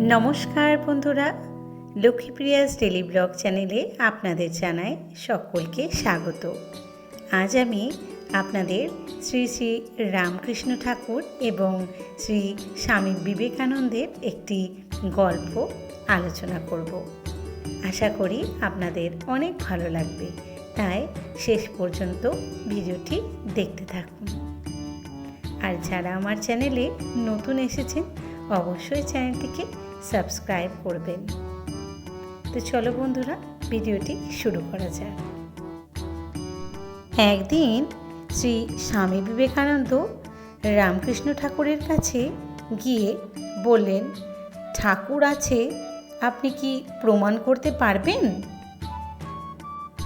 নমস্কার বন্ধুরা, লক্ষ্মীপ্রিয়াস daily blog চ্যানেলে আপনাদের জানাই সকলকে স্বাগত। আজ আমি আপনাদের শ্রী শ্রী রামকৃষ্ণ ঠাকুর এবং শ্রী স্বামী বিবেকানন্দের একটি গল্প আলোচনা করব। আশা করি আপনাদের অনেক ভালো লাগবে। তাই শেষ পর্যন্ত ভিডিওটি দেখতে থাকুন। আর যারা আমার চ্যানেলে নতুন এসেছেন, অবশ্যই চ্যানেলটিকে সাবস্ক্রাইব করবেন। তো চলো বন্ধুরা, ভিডিওটি শুরু করা যাক। একদিন শ্রী স্বামী বিবেকানন্দ রামকৃষ্ণ ঠাকুরের কাছে গিয়ে বললেন, ঠাকুর আছে, আপনি কি প্রমাণ করতে পারবেন?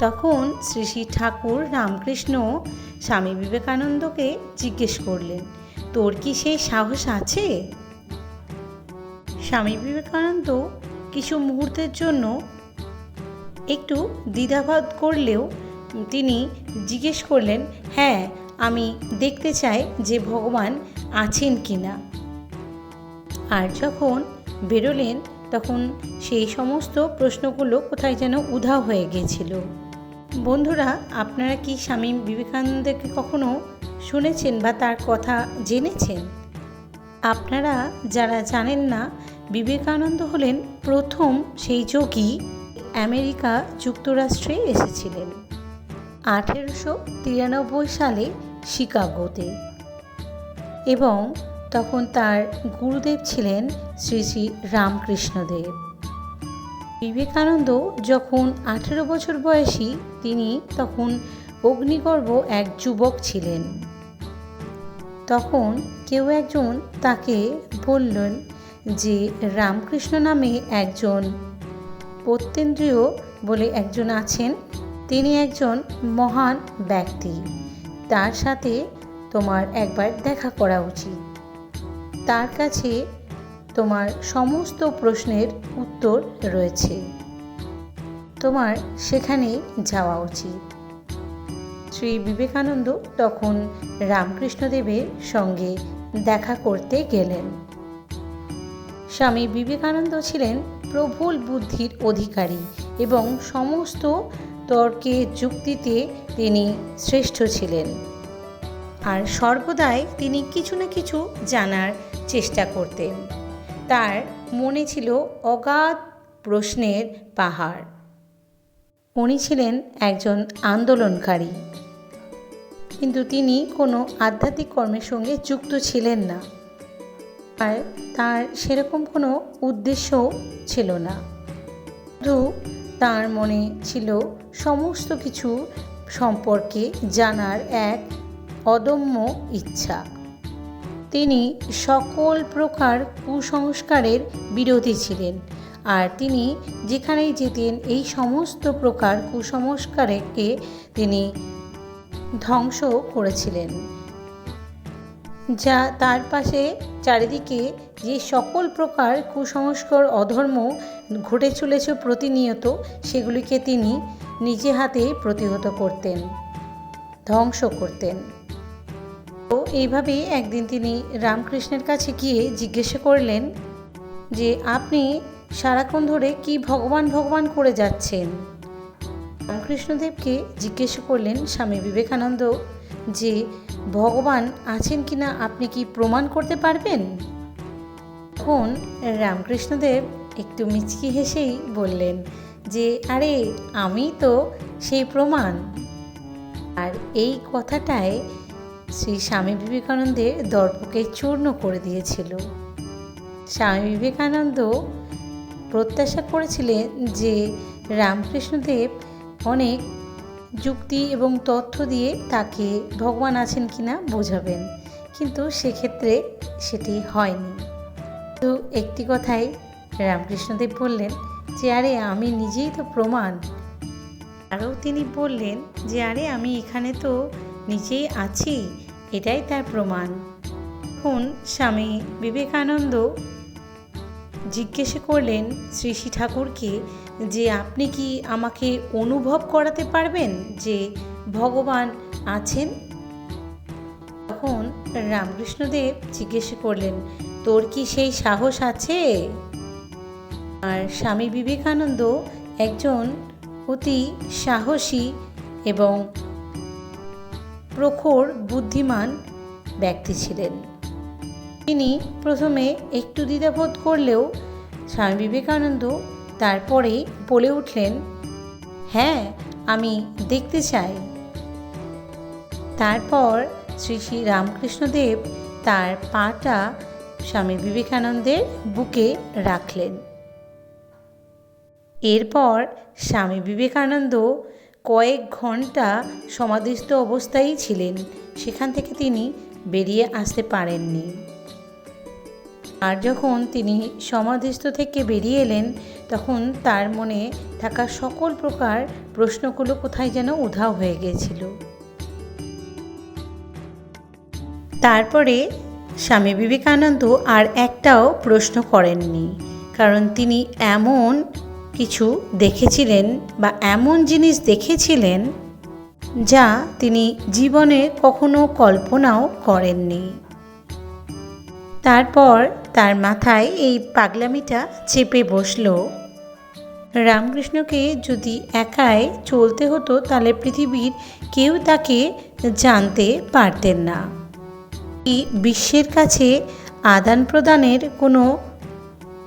তখন শ্রী শ্রী ঠাকুর রামকৃষ্ণ স্বামী বিবেকানন্দকে জিজ্ঞেস করলেন, তোর কি সেই সাহস আছে? স্বামী বিবেকানন্দ কিছু মুহূর্তের জন্য একটু দ্বিধাবোধ করলেও তিনি জিজ্ঞেস করলেন হ্যাঁ আমি দেখতে চাই যে ভগবান আছেন কি না আর যখন বেরোলেন, তখন সেই সমস্ত প্রশ্নগুলো কোথায় যেন উধাও হয়ে গেছিল। বন্ধুরা, আপনারা কি স্বামী বিবেকানন্দকে কখনো শুনেছেন বা তার কথা জেনেছেন? আপনারা যারা জানেন না বিবেকানন্দ হলেন প্রথম সেই যোগী আমেরিকা যুক্তরাষ্ট্রে এসেছিলেন। আঠেরোশো তিরানব্বই সালে শিকাগোতে। এবং তখন তার গুরুদেব ছিলেন শ্রী শ্রী রামকৃষ্ণদেব। বিবেকানন্দ যখন আঠেরো বছর বয়সী, তিনি তখন অগ্নিগর্ভ এক যুবক ছিলেন। তখন কেউ একজন তাকে বললেন যে রামকৃষ্ণ নামে একজন পত্যেন্দ্রীয় বলে একজন আছেন, তিনি একজন মহান ব্যক্তি। তার সাথে তোমার একবার দেখা করা উচিত। তার কাছে তোমার সমস্ত প্রশ্নের উত্তর রয়েছে। তোমার সেখানে যাওয়া উচিত। শ্রী বিবেকানন্দ তখন রামকৃষ্ণদেবের সঙ্গে দেখা করতে গেলেন। স্বামী বিবেকানন্দ ছিলেন প্রবল বুদ্ধির অধিকারী এবং সমস্ত তর্কে যুক্তিতে তিনি শ্রেষ্ঠ ছিলেন। আর সর্বদাই তিনি কিছু না কিছু জানার চেষ্টা করতেন। তার মনে ছিল অগাধ প্রশ্নের পাহাড়। উনি ছিলেন একজন আন্দোলনকারী। কিন্তু তিনি কোনো আধ্যাত্মিক কর্মের সঙ্গে যুক্ত ছিলেন না। আর তার সেরকম কোনো উদ্দেশ্যও ছিল না। শুধু তার মনে ছিল সমস্ত কিছু সম্পর্কে জানার এক অদম্য ইচ্ছা। তিনি সকল প্রকার কুসংস্কারের বিরোধী ছিলেন, আর তিনি যেখানেই যেতেন, এই সমস্ত প্রকার কুসংস্কারকে তিনি ধ্বংস করেছিলেন। যা তার পাশে চারিদিকে যে সকল প্রকার কুসংস্কার, অধর্ম ঘটে চলেছে প্রতিনিয়ত, সেগুলিকে তিনি নিজে হাতে প্রতিহত করতেন, ধ্বংস করতেন। তো এইভাবেই একদিন তিনি রামকৃষ্ণের কাছে গিয়ে জিজ্ঞাসা করলেন যে, আপনি সারাক্ষণ ধরে কি ভগবান ভগবান করে যাচ্ছেন? রামকৃষ্ণদেবকে জিজ্ঞেস করলেন স্বামী বিবেকানন্দ যে ভগবান আছেন কি না আপনি কি প্রমাণ করতে পারবেন? তখন রামকৃষ্ণদেব একটু মিচকি হেসেই বললেন যে, আরে, আমি তো সেই প্রমাণ। আর এই কথাটায় শ্রী স্বামী বিবেকানন্দের দর্পকে চূর্ণ করে দিয়েছিল। স্বামী বিবেকানন্দ প্রত্যাশা করেছিলেন যে রামকৃষ্ণদেব অনেক যুক্তি এবং তথ্য দিয়ে তাকে ভগবান আছেন কিনা বোঝাবেন। কিন্তু সেক্ষেত্রে সেটি হয়নি। তো একটি কথাই রামকৃষ্ণদেব বললেন যে, আরে, আমি নিজেই তো প্রমাণ। আরও তিনি বললেন যে, আরে, আমি এখানে তো নিজেই আছি, এটাই তার প্রমাণ। এখন স্বামী বিবেকানন্দ জিজ্ঞেস করলেন শ্রী শ্রী ঠাকুরকে, যে আপনি কি আমাকে অনুভব করাতে পারবেন যে ভগবান আছেন? তখন রামকৃষ্ণদেব জিজ্ঞেস করলেন, তোর কি সেই সাহস আছে? আর স্বামী বিবেকানন্দ একজন অতি সাহসী এবং প্রখর বুদ্ধিমান ব্যক্তি ছিলেন। তিনি প্রথমে একটু দ্বিধাবোধ করলেও স্বামী বিবেকানন্দ তারপরে বলে উঠলেন হ্যাঁ আমি দেখতে চাই। তারপর শ্রী শ্রী রামকৃষ্ণদেব তার পাটা স্বামী বিবেকানন্দের বুকে রাখলেন। এরপর স্বামী বিবেকানন্দ কয়েক ঘণ্টা সমাধিস্থ অবস্থায় ছিলেন। সেখান থেকে তিনি বেরিয়ে আসতে পারেননি। আর যখন তিনি সমাধিস্থ থেকে বেরিয়ে এলেন, তখন তার মনে থাকা সকল প্রকার প্রশ্নগুলো কোথায় যেন উধাও হয়ে গিয়েছিল। তারপরে স্বামী বিবেকানন্দ আর একটাও প্রশ্ন করেননি, কারণ তিনি এমন কিছু দেখেছিলেন বা এমন জিনিস দেখেছিলেন যা তিনি জীবনে কখনো কল্পনাও করেননি। তারপর তার মাথায় এই পাগলামিটা চেপে বসল। রামকৃষ্ণকে যদি একাই চলতে হতো, তাহলে পৃথিবীর কেউ তাকে জানতে পারতেন না। এই বিশ্বের কাছে আদান প্রদানের কোনো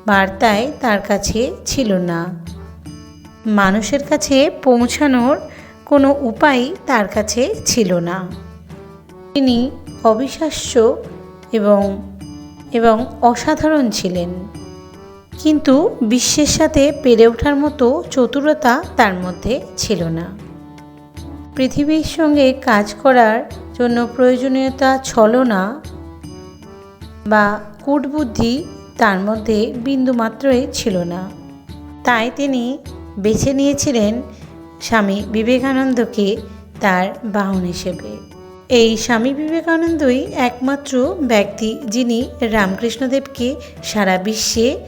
বার্তায় তার কাছে ছিল না। মানুষের কাছে পৌঁছানোর কোনো উপায় তার কাছে ছিল না। তিনি অবিশ্বাস্য এবং এবং অসাধারণ ছিলেন। কিন্তু বিশ্বের সাথে পেরে ওঠার মতো চতুরতা তার মধ্যে ছিল না। পৃথিবীর সঙ্গে কাজ করার জন্য প্রয়োজনীয়তা ছলনা বা কূটবুদ্ধি তার মধ্যে বিন্দুমাত্রই ছিল না। তাই তিনি বেছে নিয়েছিলেন স্বামী বিবেকানন্দকে তার বাহন হিসেবে। এই স্বামী বিবেকানন্দই একমাত্র ব্যক্তি যিনি রামকৃষ্ণদেবকে সারা বিশ্বে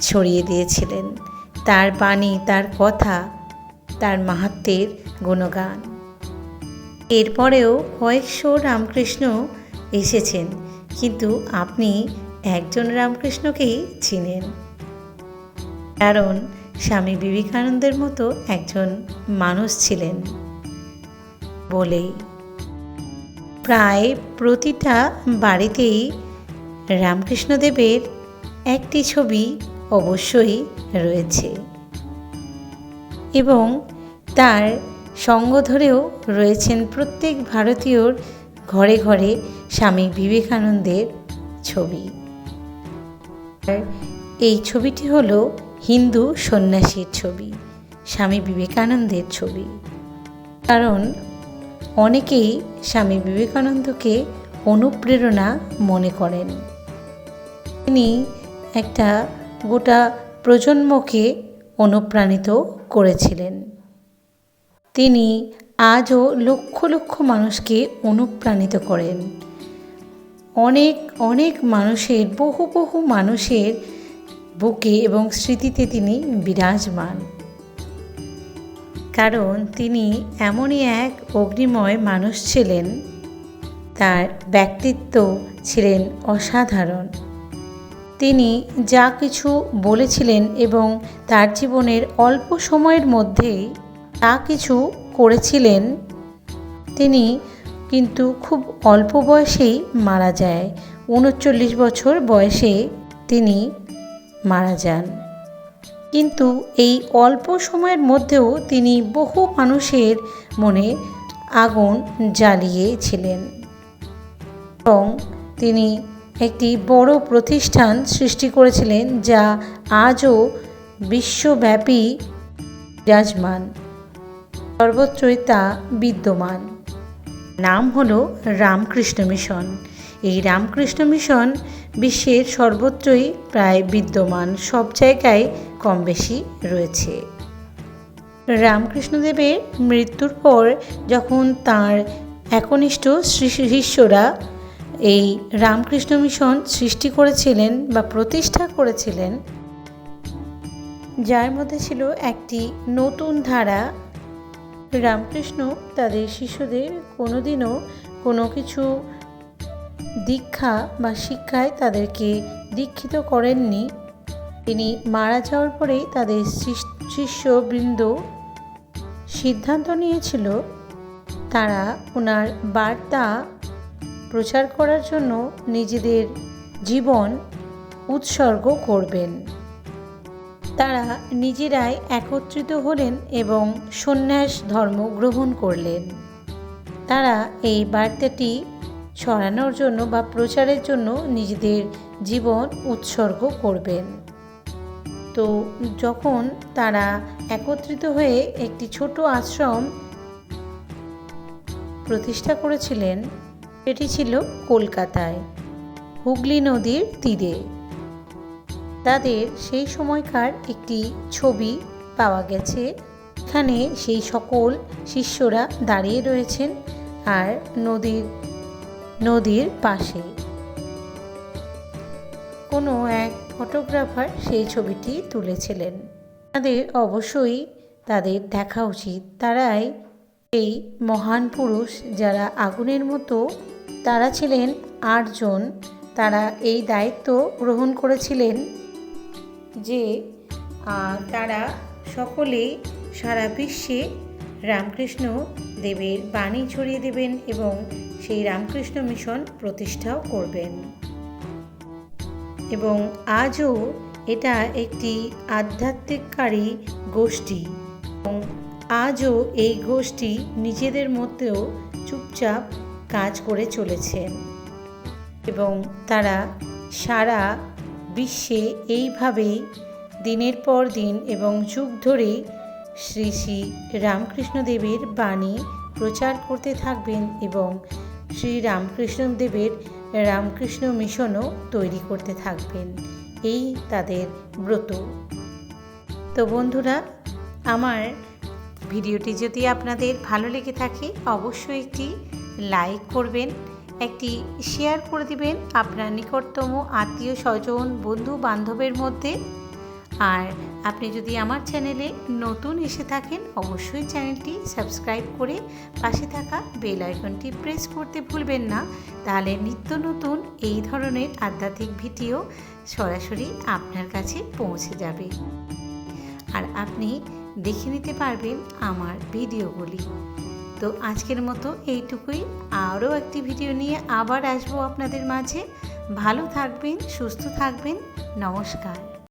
ছড়িয়ে দিয়েছিলেন। তার বাণী, তার কথা, তার মাহাত্মের গুণগান। এরপরেও কয়েকশো রামকৃষ্ণ এসেছেন, কিন্তু আপনি একজন রামকৃষ্ণকেই চিনেন। কারণ স্বামী বিবেকানন্দের মতো একজন মানুষ ছিলেন বলেই। প্রায় প্রতিটা বাড়িতেই রামকৃষ্ণদেবের একটি ছবি অবশ্যই রয়েছে এবং তার সঙ্গ ধরেও রয়েছেন প্রত্যেক ভারতীয়র ঘরে ঘরে স্বামী বিবেকানন্দের ছবি। এই ছবিটি হলো হিন্দু সন্ন্যাসীর ছবি, স্বামী বিবেকানন্দের ছবি। কারণ অনেকেই স্বামী বিবেকানন্দকে অনুপ্রেরণা মনে করেন। তিনি একটা গোটা প্রজন্মকে অনুপ্রাণিত করেছিলেন। তিনি আজও লক্ষ লক্ষ মানুষকে অনুপ্রাণিত করেন। অনেক অনেক মানুষের, বহু বহু মানুষের বুকে এবং স্মৃতিতে তিনি বিরাজমান। কারণ তিনি এমনই এক অগ্নিময় মানুষ ছিলেন। তার ব্যক্তিত্ব ছিলেন অসাধারণ। তিনি যা কিছু বলেছিলেন এবং তার জীবনের অল্প সময়ের মধ্যেই তা কিছু করেছিলেন, তিনি কিন্তু খুব অল্প বয়সেই মারা যায়। উনচল্লিশ বছর বয়সে তিনি মারা যান। কিন্তু এই অল্প সময়ের মধ্যেও তিনি বহু মানুষের মনে আগুন জ্বালিয়েছিলেন। এবং তিনি একটি বড় প্রতিষ্ঠান সৃষ্টি করেছিলেন যা আজও বিশ্বব্যাপী বিরাজমান। সর্বত্রই তা বিদ্যমান। নাম হলো রামকৃষ্ণ মিশন। এই রামকৃষ্ণ মিশন বিশ্বের সর্বত্রই প্রায় বিদ্যমান। সব জায়গায় কম বেশি রয়েছে। রামকৃষ্ণদেবের মৃত্যুর পর যখন তার একনিষ্ঠ শিষ্যরা এই রামকৃষ্ণ মিশন সৃষ্টি করেছিলেন বা প্রতিষ্ঠা করেছিলেন, যার মধ্যে ছিল একটি নতুন ধারা, রামকৃষ্ণ তাদের শিশুদের কোনোদিনও কোনো কিছু দীক্ষা বা শিক্ষায় তাদেরকে দীক্ষিত করেননি। তিনি মারা যাওয়ার পরেই তাদের শিষ- শিষ্যবৃন্দ সিদ্ধান্ত নিয়েছিল তারা ওনার বার্তা প্রচার করার জন্য নিজেদের জীবন উৎসর্গ করবেন। তারা নিজেরাই একত্রিত হলেন এবং সন্ন্যাস ধর্ম গ্রহণ করলেন। তারা এই বার্তাটি ছড়ানোর জন্য বা প্রচারের জন্য নিজেদের জীবন উৎসর্গ করবেন। তো যখন তারা একত্রিত হয়ে একটি ছোট আশ্রম প্রতিষ্ঠা করেছিলেন এটি ছিল কলকাতায়, হুগলি নদীর তীরে। তাদের সেই সময়কার একটি ছবি পাওয়া গেছে। এখানে সেই সকল শিষ্যরা দাঁড়িয়ে রয়েছেন আর নদীর নদীর পাশে। কোনো এক ফটোগ্রাফার সেই ছবিটি তুলেছিলেন। তাদের অবশ্যই তাদের দেখা উচিত। তারাই এই মহান পুরুষ যারা আগুনের মতো তারা ছিলেন আটজন। তারা এই দায়িত্ব গ্রহণ করেছিলেন যে তারা সকলেই সারা বিশ্বে রামকৃষ্ণ দেবের বাণী ছড়িয়ে দেবেন এবং সেই রামকৃষ্ণ মিশন প্রতিষ্ঠাও করবেন। এবং আজও এটা একটি আধ্যাত্মিককারী গোষ্ঠী। এবং আজও এই গোষ্ঠী নিজেদের মধ্যেও চুপচাপ কাজ করে চলেছে। এবং তারা সারা বিশ্বে এইভাবেই দিনের পর দিন এবং যুগ ধরেই শ্রী শ্রী রামকৃষ্ণদেবের বাণী প্রচার করতে থাকবেন এবং শ্রী রামকৃষ্ণদেবের রামকৃষ্ণ মিশনও তৈরি করতে থাকবেন। এই তাদের ব্রত। তো বন্ধুরা, আমার ভিডিওটি যদি আপনাদের ভালো লেগে থাকে, অবশ্যই একটি লাইক করবেন, একটি শেয়ার করে দিবেন আপনার নিকটতম আত্মীয় স্বজন বন্ধু বান্ধবের মধ্যে। আর আপনি যদি আমার চ্যানেলে নতুন এসে থাকেন, অবশ্যই চ্যানেলটি সাবস্ক্রাইব করে পাশে থাকা বেল আইকনটি প্রেস করতে ভুলবেন না। তাহলে নিত্য নতুন এই ধরনের আধ্যাত্মিক ভিডিও সরাসরি আপনার কাছে পৌঁছে যাবে। আর আপনি দেখে নিতে পারবেন আমার ভিডিওগুলি। তো আজকের মতো এইটুকুই। আরও একটি ভিডিও নিয়ে আবার আসব আপনাদের মাঝে। ভালো থাকবেন, সুস্থ থাকবেন। নমস্কার।